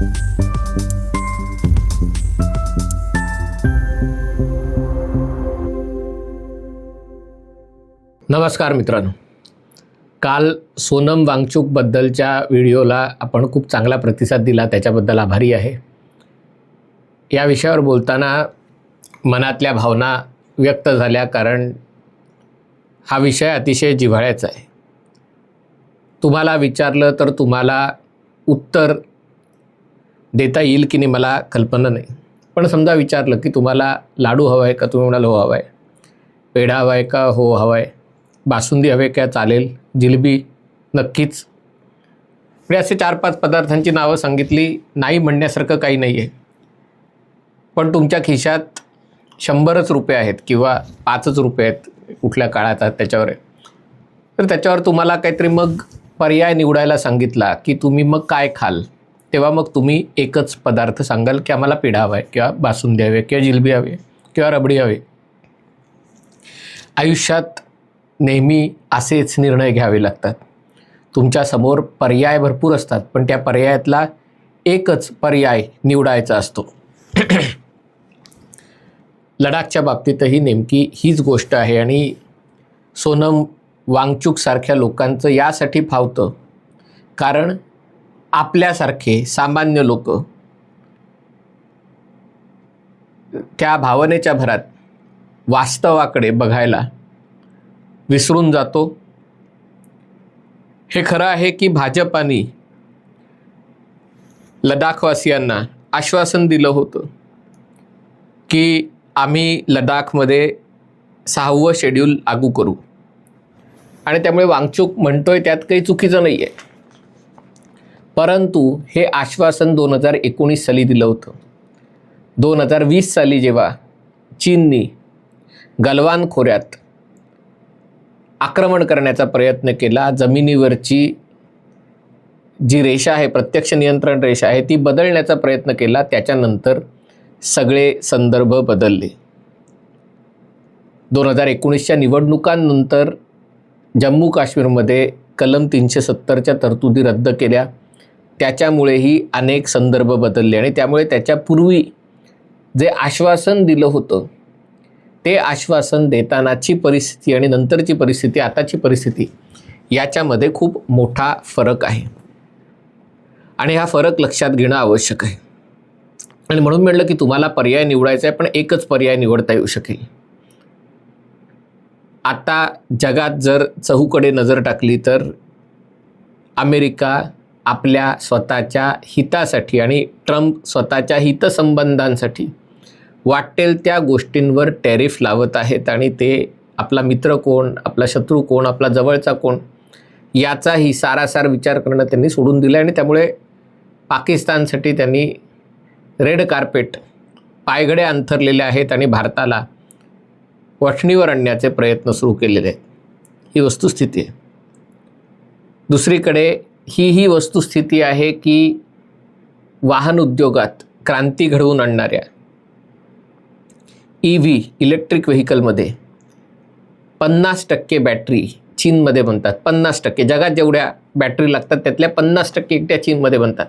नमस्कार मित्रांनो. काल सोनम वांगचूकबद्दलच्या व्हिडिओला आपण खूप चांगला प्रतिसाद दिला त्याच्याबद्दल आभारी आहे. या विषयावर बोलताना मनातल्या भावना व्यक्त झाल्या कारण हा विषय अतिशय जिव्हाळ्याचा आहे. तुम्हाला विचारलं तर तुम्हाला उत्तर देता येईल की नाही मला कल्पना नाही. पण समजा विचारलं की तुम्हाला लाडू हवा आहे का? तुम्ही म्हणाल हो हवा आहे पेढा हवा आहे का? हो हवा आहे बासुंदी हवे का? चालेल. जिलेबी नक्कीच. म्हणजे असे चार पाच पदार्थांची नावं सांगितली. नाही म्हणण्यासारखं काही नाही आहे पण तुमच्या खिशात शंभरच रुपये आहेत किंवा पाचच रुपये आहेत कुठल्या काळात आहेत त्याच्यावर आहे. तर त्याच्यावर तुम्हाला काहीतरी मग पर्याय निवडायला सांगितला की तुम्ही मग काय खाल? तेव्हा मग तुम्ही एकच पदार्थ सांगाल की आम्हाला पेढा हवा आहे किंवा बासुंदी हवे किंवा जिलबी हवे किंवा रबडी हवे. आयुष्यात नेहमी असेच निर्णय घ्यावे लागतात. तुमच्यासमोर पर्याय भरपूर असतात पण त्या पर्यायातला एकच पर्याय निवडायचा असतो. लडाखच्या बाबतीतही नेमकी हीच गोष्ट आहे आणि सोनम वांगचूकसारख्या लोकांचं यासाठी फावतं. कारण आपल्यासारखे सामान्य लोक त्या भावनेच्या भरात वास्तवाकडे बघायला विसरून जातो. हे खरं आहे की भाजपाने लडाखवासियांना आश्वासन दिलं होतं की आम्ही लडाखमध्ये सहावं शेड्यूल लागू करू. आणि त्यामुळे वांगचूक म्हणतोय त्यात काही चुकीचं नाही आहे परंतु हे आश्वासन दोन हजार एकोणीस साली दिलं होतं. दोन हजार वीस साली जेव्हा चीननी गलवान खोऱ्यात आक्रमण करण्याचा प्रयत्न केला जमिनीवरची जी रेषा आहे प्रत्यक्ष नियंत्रण रेषा आहे ती बदलण्याचा प्रयत्न केला त्याच्यानंतर सगळे संदर्भ बदलले. दोन हजार एकोणीसच्या निवडणुकांनंतर जम्मू काश्मीरमध्ये कलम तीनशे सत्तरच्या तरतुदी रद्द केल्या. त्याच्यामुळेही अनेक संदर्भ बदलले आणि त्यामुळे त्याच्यापूर्वी जे आश्वासन दिलं होतं ते आश्वासन देतानाची परिस्थिती आणि नंतरची परिस्थिती आताची परिस्थिती याच्यामध्ये खूप मोठा फरक आहे. आणि हा फरक लक्षात घेणं आवश्यक आहे. आणि म्हणून म्हणलं की तुम्हाला पर्याय निवडायचा आहे पण एकच पर्याय निवडता येऊ शकेल. आता जगात जर चहूकडे नजर टाकली तर अमेरिका आपल्या स्वतःच्या हितासाठी आणि ट्रम्प स्वतःच्या हितसंबंधांसाठी वाटेल त्या गोष्टींवर टॅरिफ लावत आहेत आणि ते आपला मित्र कोण आपला शत्रू कोण आपला जवळचा कोण याचाही सारासार विचार करणं त्यांनी सोडून दिलं आणि त्यामुळे पाकिस्तानसाठी त्यांनी रेड कार्पेट पायघडे अंथरलेले आहेत आणि भारताला वठणीवर आणण्याचे प्रयत्न सुरू केलेले आहेत. ही वस्तुस्थिती आहे. दुसरीकडे ही ही वस्तुस्थिती आहे की वाहन उद्योगात क्रांती घडवून आणणाऱ्या ई व्ही इलेक्ट्रिक व्हेकलमध्ये पन्नास टक्के बॅटरी चीनमध्ये बनतात. पन्नास टक्के. जगात जेवढ्या बॅटरी लागतात त्यातल्या पन्नास टक्के एकट्या चीनमध्ये बनतात.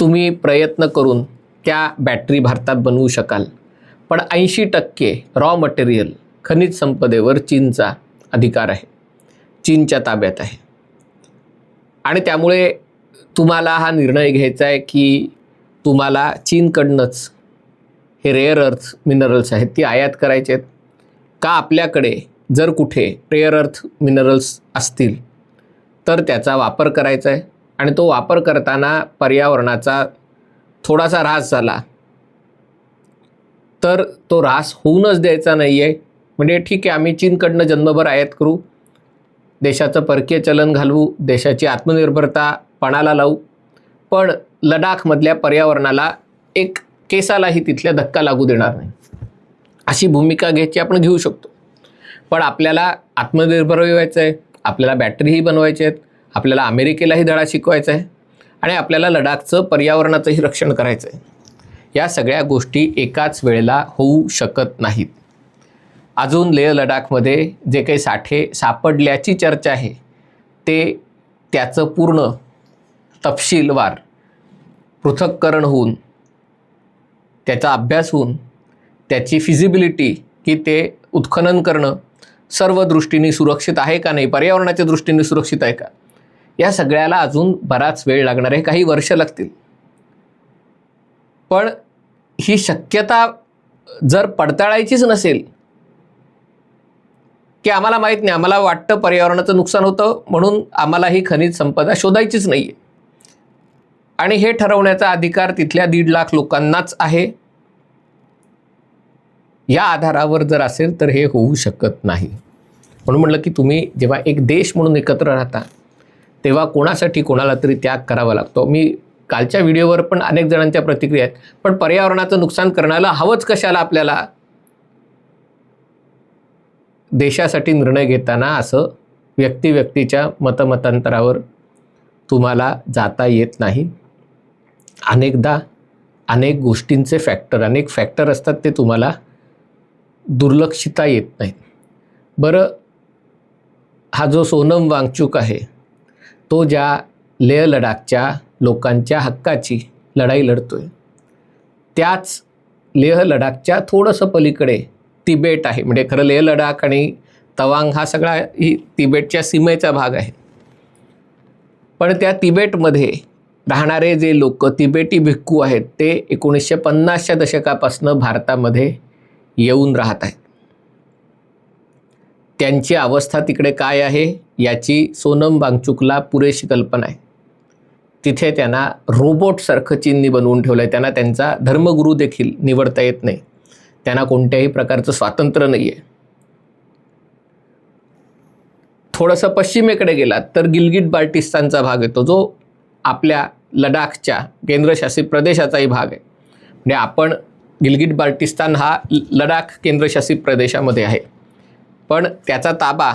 तुम्ही प्रयत्न करून त्या बॅटरी भारतात बनवू शकाल. पण ऐंशी टक्के रॉ मटेरियल खनिज संपदेवर चीनचा अधिकार आहे. चीनच्या ताब्यात आहे. आणि त्यामुळे तुम्हाला हा निर्णय घ्यायचा आहे की तुम्हाला चीनकडनंच हे रेअर अर्थ मिनरल्स आहेत ती आयात करायचे आहेत. का आपल्याकडे जर कुठे रेअर अर्थ मिनरल्स असतील तर त्याचा वापर करायचा आहे. आणि तो वापर करताना पर्यावरणाचा थोडासा ऱ्हास झाला तर तो ऱ्हास होऊनच द्यायचा नाही आहे म्हणजे ठीक आहे आम्ही चीनकडनं जन्मभर आयात करू देशाचं परकीय चलन घालवू देशाची आत्मनिर्भरता पणाला लावू. पण लडाखमधल्या पर्यावरणाला एक केसालाही तिथल्या धक्का लागू देणार नाही. अशी भूमिका घ्यायची आपण घेऊ शकतो. पण आपल्याला आत्मनिर्भर व्हायचं आहे आपल्याला बॅटरीही बनवायचे आहेत आपल्याला अमेरिकेलाही धडा शिकवायचा आहे आणि आपल्याला लडाखचं पर्यावरणाचंही रक्षण करायचं आहे. या सगळ्या गोष्टी एकाच वेळेला होऊ शकत नाहीत. अजून लेह लडाखमध्ये जे काही साठे सापडल्याची चर्चा आहे ते त्याचं पूर्ण तपशीलवार पृथक्करण होऊन त्याचा अभ्यास होऊन त्याची फिजिबिलिटी की ते उत्खनन करणं सर्व दृष्टीने सुरक्षित आहे का नाही पर्यावरणाच्या दृष्टीने सुरक्षित आहे का? या सगळ्याला अजून बराच वेळ लागणार आहे काही वर्ष लागतील. पण ही शक्यता जर पडताळायचीच नसेल की आम्हाला माहीत नाही आम्हाला वाटतं पर्यावरणाचं नुकसान होतं म्हणून आम्हाला ही खनिज संपदा शोधायचीच नाही आहे आणि हे ठरवण्याचा अधिकार तिथल्या दीड लाख लोकांनाच आहे. या आधारावर जर असेल तर हे होऊ शकत नाही. म्हणून म्हटलं की तुम्ही जेव्हा एक देश म्हणून एकत्र राहता तेव्हा कोणासाठी कोणाला तरी त्याग करावा लागतो. मी कालच्या व्हिडिओवर पण अनेक जणांच्या प्रतिक्रिया आहेत पण पर्यावरणाचं नुकसान करण्याला हवंच कशाला आपल्याला? देशासाठी निर्णय घेताना असं व्यक्ती व्यक्तीच्या मतमतांतरावर तुम्हाला जाता येत नाही. अनेकदा अनेक गोष्टींचे फॅक्टर अनेक फॅक्टर असतात ते तुम्हाला दुर्लक्षिता येत नाहीत बरं हा जो सोनम वांगचूक आहे तो ज्या लेह लडाखच्या लोकांच्या हक्काची लढाई लढतो आहे त्याच लेह लडाखच्या थोडंसं पलीकडे तिबेट आहे. म्हणजे खरं लेह लडाख आणि तवांग हा सगळा ही तिबेटच्या सीमेचा भाग आहे. पण त्या तिबेटमध्ये राहणारे जे लोक तिबेटी भिक्खू आहेत ते एकोणीसशे पन्नासच्या दशकापासून भारतामध्ये येऊन राहत आहेत. त्यांची अवस्था तिकडे काय आहे याची सोनम बांगचुकला पुरेशी कल्पना आहे. तिथे त्यांना रोबोटसारखं चिन्नी बनवून ठेवलं आहे त्यांना त्यांचा धर्मगुरू देखील निवडता येत नाही. त्यांना कोणत्याही प्रकारचं स्वातंत्र्य नाही आहे थोडंसं पश्चिमेकडे गेलात तर गिलगिट बाल्टिस्तानचा भाग येतो जो आपल्या लडाखच्या केंद्रशासित प्रदेशाचाही भाग आहे. म्हणजे आपण गिलगिट बाल्टिस्तान हा ल- लडाख केंद्रशासित प्रदेशामध्ये आहे. पण त्याचा ताबा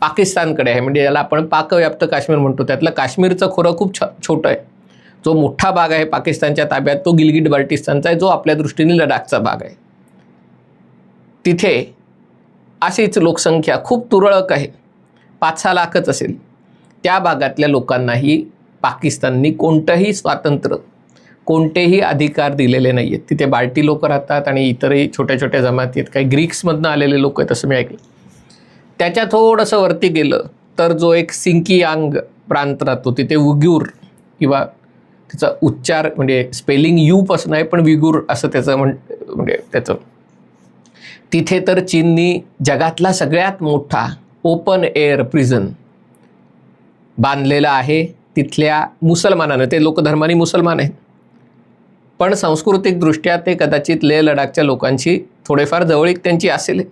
पाकिस्तानकडे आहे म्हणजे याला आपण पाकव्याप्त काश्मीर म्हणतो त्यातलं काश्मीरचं खोरं खूप छ छोटं आहे. जो मोठा भाग आहे पाकिस्तानच्या ताब्यात तो गिलगिट बाल्टिस्तानचा आहे जो आपल्या दृष्टीने लडाखचा भाग आहे. तिथे अशीच लोकसंख्या खूप तुरळक आहे. पाच सहा लाखच असेल. त्या भागातल्या लोकांनाही पाकिस्ताननी कोणतंही स्वातंत्र्य कोणतेही अधिकार दिलेले नाही आहेत तिथे बाल्टी लोक राहतात आणि इतरही छोट्या छोट्या जमाती आहेत काही ग्रीक्समधनं आलेले लोक आहेत असं मी ऐकलं. त्याच्या थोडंसं वरती गेलं तर जो एक सिंकियांग प्रांत राहतो तिथे उग्यूर किंवा त्याचा उच्चार म्हणजे स्पेलिंग यूपासून आहे पण विगूर असं त्याचं म्हण म्हणजे त्याचं तिथे तर चीननी जगातला सगळ्यात मोठा ओपन एअर प्रिझन बांधलेला आहे तिथल्या मुसलमानानं. ते लोकधर्माने मुसलमान आहेत. पण सांस्कृतिकदृष्ट्या ते कदाचित लेह लडाखच्या लोकांशी थोडेफार जवळीक त्यांची असेल.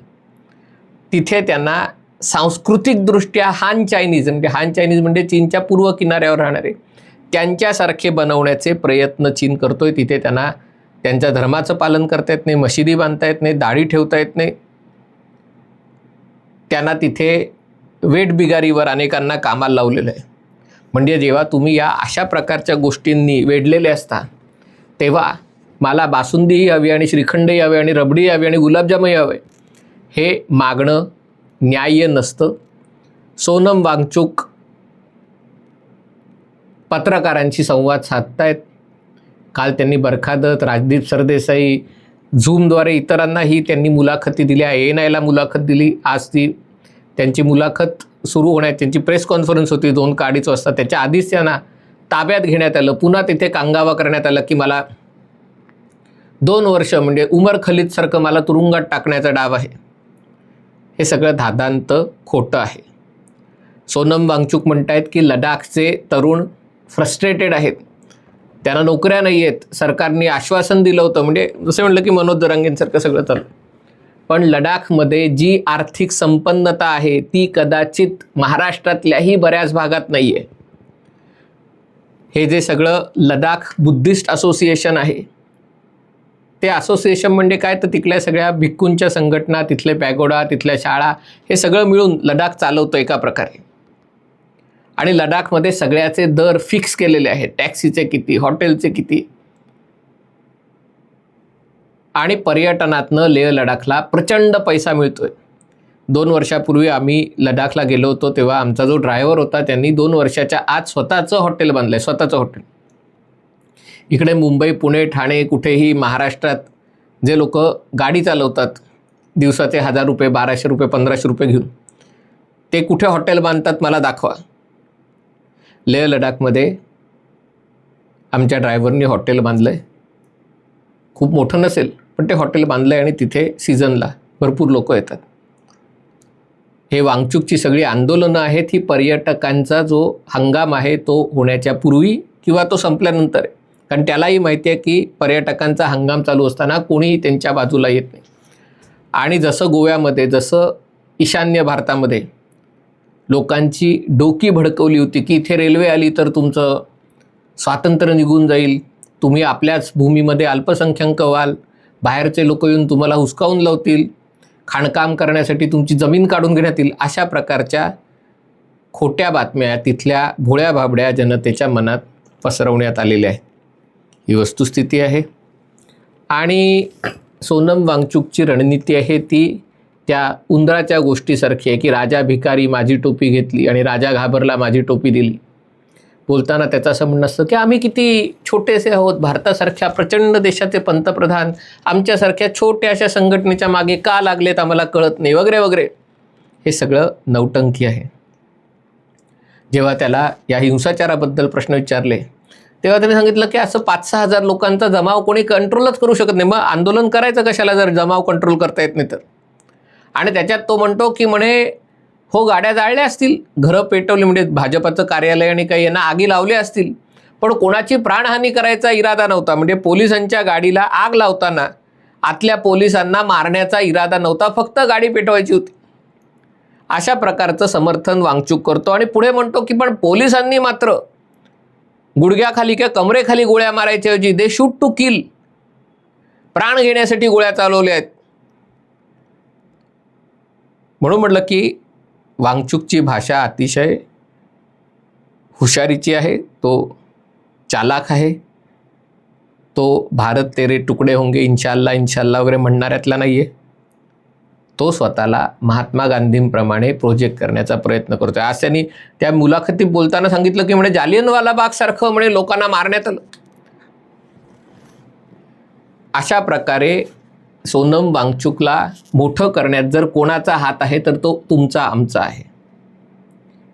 तिथे त्यांना सांस्कृतिकदृष्ट्या हान चायनीज म्हणजे हान चायनीज म्हणजे चीनच्या पूर्व किनाऱ्यावर राहणारे त्यांच्यासारखे बनवण्याचे प्रयत्न चीन करतोय. तिथे त्यांना त्यांच्या धर्माचं पालन करता येत नाही मशिदी बांधता येत नाही दाढी ठेवता येत नाही. त्यांना तिथे वेठबिगारीवर अनेकांना कामाला लावलेलं आहे. म्हणजे जेव्हा तुम्ही या अशा प्रकारच्या गोष्टींनी वेढलेले असता तेव्हा मला बासुंदीही हवी आणि श्रीखंडही हवे आणि रबडी हवी आणि गुलाबजामही हवे हे मागणं न्याय्य नसतं. सोनम वांगचूक पत्रकारांशी संवाद साधतायत. काल त्यांनी बरखादत राजदीप सरदेसाई झूमद्वारे इतरांनाही त्यांनी मुलाखती दिल्या एन आयला मुलाखत दिली. आज ती त्यांची मुलाखत सुरू होण्यात त्यांची प्रेस कॉन्फरन्स होती. दोन का अडीच वाजता. त्याच्या आधीच त्यांना ताब्यात घेण्यात आलं. पुन्हा तिथे कांगावा करण्यात आलं की मला दोन वर्ष म्हणजे उमर खलीदसारखं मला तुरुंगात टाकण्याचा डाव आहे. हे सगळं धादांत खोटं आहे. सोनम वांगचूक म्हणत आहेत की लडाखचे तरुण फ्रस्ट्रेटेड आहेत. त्यांना नोकऱ्या नाही आहेत सरकारने आश्वासन दिलं होतं. म्हणजे जसं म्हटलं की मनोज जरांगेंसारखं सगळं चाललं पण लडाखमध्ये जी आर्थिक संपन्नता आहे ती कदाचित महाराष्ट्रातल्याही बऱ्याच भागात नाही आहे हे जे सगळं लडाख बुद्धिस्ट असोसिएशन आहे ते असोसिएशन म्हणजे काय? तर तिथल्या सगळ्या भिक्कूंच्या संघटना तिथले पॅगोडा तिथल्या शाळा हे सगळं मिळून लडाख चालवतं एका प्रकारे. आणि लडाखमध्ये सगळ्याचे दर फिक्स केलेले आहेत. टॅक्सीचे किती हॉटेलचे किती. आणि पर्यटनातनं लेह लडाखला प्रचंड पैसा मिळतोय. दोन वर्षापूर्वी आम्ही लडाखला गेलो होतो तेव्हा आमचा जो ड्रायव्हर होता त्यांनी दोन वर्षाच्या आत स्वतःचं हॉटेल बांधलं आहे स्वतःचं हॉटेल. इकडे मुंबई पुणे ठाणे कुठेही महाराष्ट्रात जे लोक गाडी चालवतात दिवसाचे हजार रुपये बाराशे रुपये पंधराशे रुपये घेऊन ते कुठे हॉटेल बांधतात मला दाखवा. लेह लडाखमध्ये आमच्या ड्रायव्हरनी हॉटेल बांधलं आहे खूप मोठं नसेल पण ते हॉटेल बांधलं आहे आणि तिथे सीझनला भरपूर लोक येतात. हे वांगचूकची सगळी आंदोलनं आहेत ही पर्यटकांचा जो हंगाम आहे तो होण्याच्या पूर्वी किंवा तो संपल्यानंतर आहे. कारण त्यालाही माहिती आहे की पर्यटकांचा हंगाम चालू असताना कोणीही त्यांच्या बाजूला येत नाही. आणि जसं गोव्यामध्ये जसं ईशान्य भारतामध्ये लोकांची डोकी भडकवली होती की इथे रेल्वे आली तर तुमचं स्वातंत्र्य निघून जाईल. तुम्ही आपल्याच भूमीमध्ये अल्पसंख्याक व्हाल. बाहेरचे लोक येऊन तुम्हाला हुसकावून लावतील. खाणकाम करण्यासाठी तुमची जमीन काढून घेण्यात येईल. अशा प्रकारच्या खोट्या बातम्या तिथल्या भोळ्या भाबड्या जनतेच्या मनात पसरवण्यात आलेल्या आहेत. ही वस्तुस्थिती आहे. आणि सोनम वांगचूकची रणनीती आहे ती त्या उंदराच्या गोष्टीसारखी आहे की राजा भिकारी माझी टोपी घेतली आणि राजा घाबरला माझी टोपी दिली. बोलताना त्याचं असं म्हणणं असतं की आम्ही किती छोटेसे आहोत भारतासारख्या प्रचंड देशाचे पंतप्रधान आमच्यासारख्या छोट्याशा संघटनेच्या मागे का लागलेत आम्हाला कळत नाही वगैरे वगैरे. हे सगळं नौटंकी आहे. जेव्हा त्याला या हिंसाचाराबद्दल प्रश्न विचारले तेव्हा त्याने सांगितलं की असं पाच सहा हजार लोकांचा जमाव कोणी कंट्रोलच करू शकत नाही. मग आंदोलन करायचं कशाला जर जमाव कंट्रोल करता येत नाही तर? आणि त्याच्यात तो म्हणतो की म्हणे हो गाड्या जाळल्या असतील घरं पेटवली म्हणजे भाजपाचं कार्यालय आणि काही यांना आगी लावल्या असतील पण कोणाची प्राणहानी करायचा इरादा नव्हता. म्हणजे पोलिसांच्या गाडीला आग लावताना आतल्या पोलिसांना मारण्याचा इरादा नव्हता फक्त गाडी पेटवायची होती. अशा प्रकारचं समर्थन वांगचूक करतो आणि पुढे म्हणतो की पण पोलिसांनी मात्र गुडघ्याखाली किंवा कमरेखाली गोळ्या मारायच्या ऐवजी दे शूट टू किल प्राण घेण्यासाठी गोळ्या चालवल्या आहेत. म्हणून म्हटलं की वांगचूकची भाषा अतिशय हुशारीची आहे तो चालाक आहे तो भारत तेरे तुकडे होंगे इन्शाल्ला इन्शाल्ला वगैरे म्हणणाऱ्यातला नाही आहे तो स्वतःला महात्मा गांधींप्रमाणे प्रोजेक्ट करण्याचा प्रयत्न करतोय. आज त्यांनी त्या मुलाखतीत बोलताना सांगितलं की म्हणे जालियनवाला बागसारखं म्हणे लोकांना मारण्यात आलं. अशा प्रकारे सोनम वांगचुकला मोठं करण्यात जर कोणाचा हात आहे तर तो तुमचा आमचा आहे.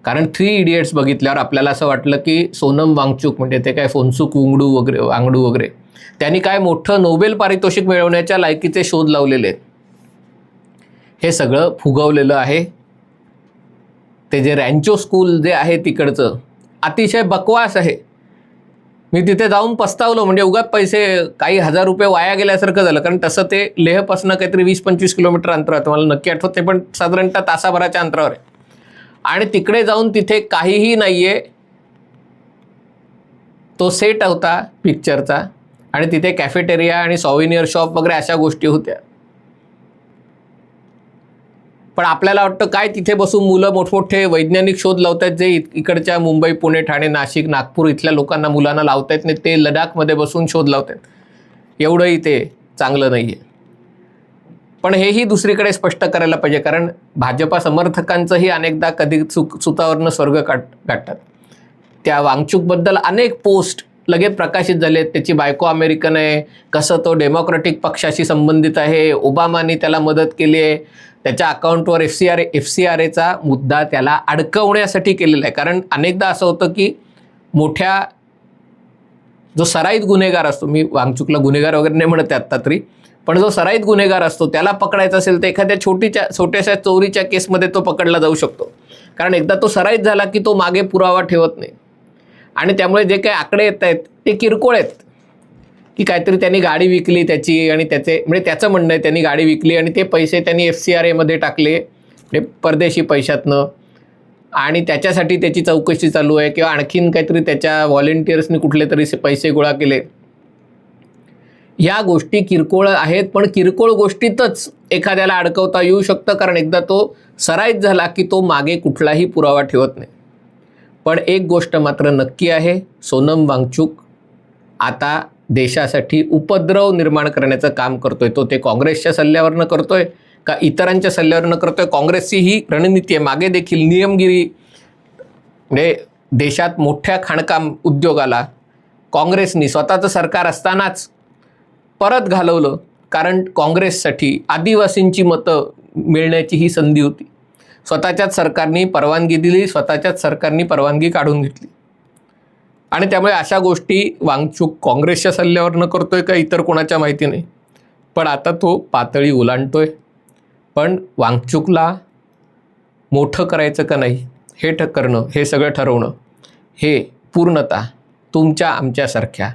कारण थ्री इडियट्स बघितल्यावर आपल्याला असं वाटलं की सोनम वांगचूक म्हणजे ते काय फोनसुक उंगडू वगैरे वांगडू वगैरे त्यांनी काय मोठं नोबेल पारितोषिक मिळवण्याच्या लायकीचे शोध लावलेले आहेत. हे सगळं फुगवलेलं आहे. ते जे रँचो स्कूल जे आहे तिकडचं अतिशय बकवास आहे. मी तिथे जाऊन पस्तावलो. म्हणजे उगाच पैसे काही हजार रुपये वाया गेल्यासारखं झालं. कारण तसं ते लेहपासनं काहीतरी वीस पंचवीस किलोमीटर अंतर आहे. मला नक्की आठवत ते पण साधारणतः तासाभराच्या अंतरावर आहे. आणि तिकडे जाऊन तिथे काहीही नाही आहे तो सेट होता पिक्चरचा आणि तिथे कॅफेटेरिया आणि सॉव्हिनियर शॉप वगैरे अशा गोष्टी होत्या. पण आपल्याला वाटतं काय तिथे बसून मुलं मोठमोठे वैज्ञानिक शोध लावत आहेत जे इ- इकडच्या मुंबई पुणे ठाणे नाशिक नागपूर इथल्या लोकांना मुलांना लावता येत नाही ते लडाखमध्ये बसून शोध लावत आहेत एवढंही ते चांगलं नाही आहे पण हेही दुसरीकडे स्पष्ट करायला पाहिजे कारण भाजपा समर्थकांचंही अनेकदा कधी चुक सुतावरनं स्वर्ग काट गाठतात. त्या वांगचूकबद्दल अनेक पोस्ट लगेच प्रकाशित झाले आहेत. त्याची बायको अमेरिकन आहे. कसं तो डेमोक्रॅटिक पक्षाशी संबंधित आहे ओबामानी त्याला मदत केली आहे. त्याच्या अकाउंटवर F C R F C R एचा मुद्दा त्याला अडकवण्यासाठी केलेला आहे. कारण अनेकदा असं होतं की मोठ्या जो सराईत गुन्हेगार असतो मी वांगचुकला गुन्हेगार वगैरे नाही म्हणत आहे आत्ता तरी पण जो सराईत गुन्हेगार असतो त्याला पकडायचा असेल तर एखाद्या छोटीच्या छोट्याशा चोरीच्या केसमध्ये तो पकडला जाऊ शकतो. कारण एकदा तो सराईत झाला की तो मागे पुरावा ठेवत नाही. आणि त्यामुळे जे काही आकडे येत आहेत ते किरकोळ आहेत. की काहीतरी त्यांनी गाडी विकली त्याची आणि त्याचे म्हणजे त्याचं म्हणणं आहे त्यांनी गाडी विकली आणि ते पैसे त्यांनी एफ सी आर एमध्ये टाकले म्हणजे परदेशी पैशातनं. आणि त्याच्यासाठी त्याची चौकशी चालू आहे किंवा आणखीन काहीतरी त्याच्या व्हॉलेंटियर्सनी कुठले तरी पैसे गोळा केले. या गोष्टी किरकोळ आहेत पण किरकोळ गोष्टीतच एखाद्याला अडकवता येऊ शकतं कारण एकदा तो सराईत झाला की तो मागे कुठलाही पुरावा ठेवत नाही. पण एक गोष्ट मात्र नक्की आहे सोनम वांगचूक आता देशासाठी उपद्रव निर्माण करण्याचं काम करतोय. तो ते काँग्रेसच्या सल्ल्यावरनं करतोय का इतरांच्या सल्ल्यावरनं करतोय? काँग्रेसची ही रणनीती आहे. मागे देखील नियमगिरी म्हणजे देशात मोठ्या खाणकाम उद्योगाला काँग्रेसनी स्वतःचं सरकार असतानाच परत घालवलं. कारण काँग्रेससाठी आदिवासींची मतं मिळण्याची ही संधी होती. स्वतःच्याच सरकारनी परवानगी दिली स्वतःच्याच सरकारनी परवानगी काढून घेतली. आणि त्यामुळे अशा गोष्टी वांगचूक काँग्रेसच्या सल्ल्यावर न करतोय का इतर कोणाच्या माहिती नाही. पण आता तो पातळी ओलांडतोय. पण वांगचूकला मोठं करायचं का नाही हे ठ करणं हे सगळं ठरवणं हे पूर्णतः तुमच्या आमच्यासारख्या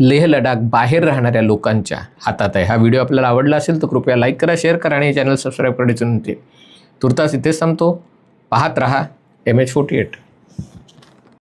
लेह लडाख बाहेर राहणाऱ्या लोकांच्या हातात आहे. हा व्हिडिओ आपल्याला आवडला असेल तर कृपया लाईक करा शेअर करा आणि चॅनल सबस्क्राईब करायचं नव्हते तुर्तास इथेच संपतो पाहत रहा एम एच फोर्टी एट